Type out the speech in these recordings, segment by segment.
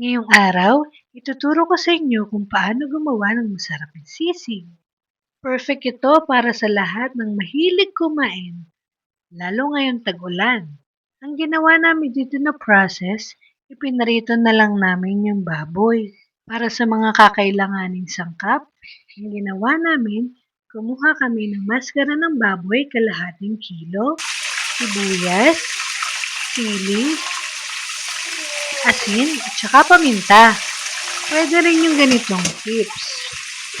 Ngayong araw, ituturo ko sa inyo kung paano gumawa ng masarap na sisig. Perfect ito para sa lahat ng mahilig kumain, lalo ngayong tag-ulan. Ang ginawa namin dito na process, ipinarito na lang namin yung baboy. Para sa mga kakailanganing sangkap, ang ginawa namin, kumuha kami ng maskara ng baboy kalahating kilo, sibuyas, sili, asin, at saka paminta. Pwede rin yung ganitong tips.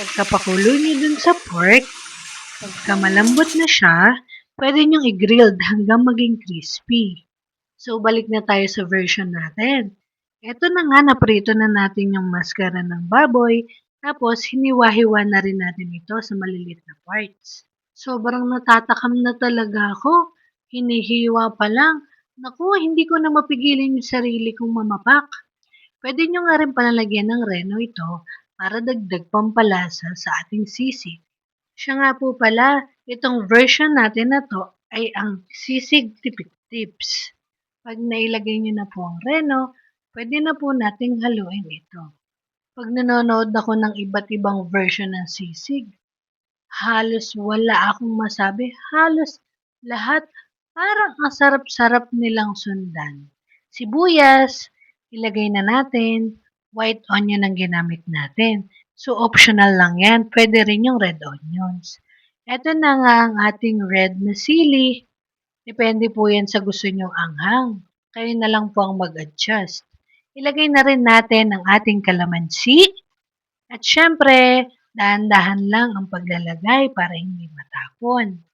Pagkapakulo niyo dun sa pork, pagka malambot na siya, pwede niyong i-grilled hanggang maging crispy. So, balik na tayo sa version natin. Ito na nga, naprito na natin yung maskara ng baboy, tapos hiniwa-hiwa na rin natin ito sa maliliit na parts. Sobrang natatakam na talaga ako. Hinihiwa pa lang. Naku, hindi ko na mapigilan yung sarili kong mamapak. Pwede nyo nga rin palalagyan ng reno ito para dagdag pampalasa sa ating sisig. Siya nga po pala, itong version natin na to ay ang sisig tipid tips. Pag nailagay nyo na po ang reno, pwede na po nating haluin ito. Pag nanonood ako ng iba't ibang version ng sisig, halos wala akong masabi. Halos lahat parang ang sarap-sarap nilang sundan. Sibuyas, ilagay na natin. White onion ang ginamit natin. So, optional lang yan. Pwede rin yung red onions. Ito na nga ang ating red na sili. Depende po yan sa gusto nyong anghang. Kayo na lang po ang mag-adjust. Ilagay na rin natin ang ating kalamansi. At syempre, dahan-dahan lang ang paglalagay para hindi matapon.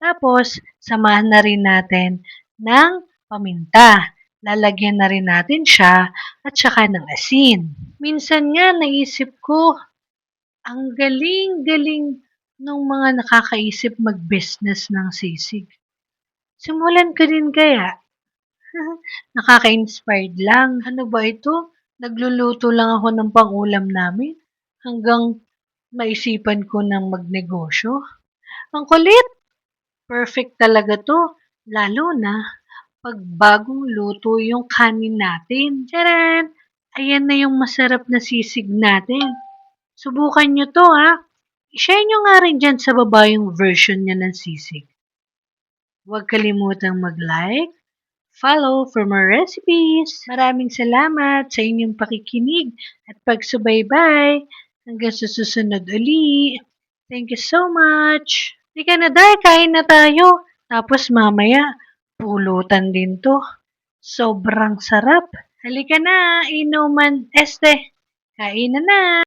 Tapos, samahan na rin natin ng paminta. Lalagyan na rin natin siya at saka ng asin. Minsan nga naisip ko, ang galing-galing ng mga nakakaisip mag-business ng sisig. Simulan ko din kaya. Nakaka-inspired lang. Ano ba ito? Nagluluto lang ako ng pangulam namin hanggang maisipan ko ng magnegosyo. Ang kulit! Perfect talaga to. Lalo na pag bagong luto yung kanin natin. Tcharan! Ayan na yung masarap na sisig natin. Subukan nyo to ha. I-share nyo nga rin dyan sa baba yung version niya ng sisig. Huwag kalimutang mag-like, follow for more recipes. Maraming salamat sa inyong pakikinig at pagsubaybay. Hanggang sa susunod uli. Thank you so much. Hindi na, Day. Kain na tayo. Tapos mamaya, pulutan din to. Sobrang sarap. Halika na, inuman. Este, kain na na.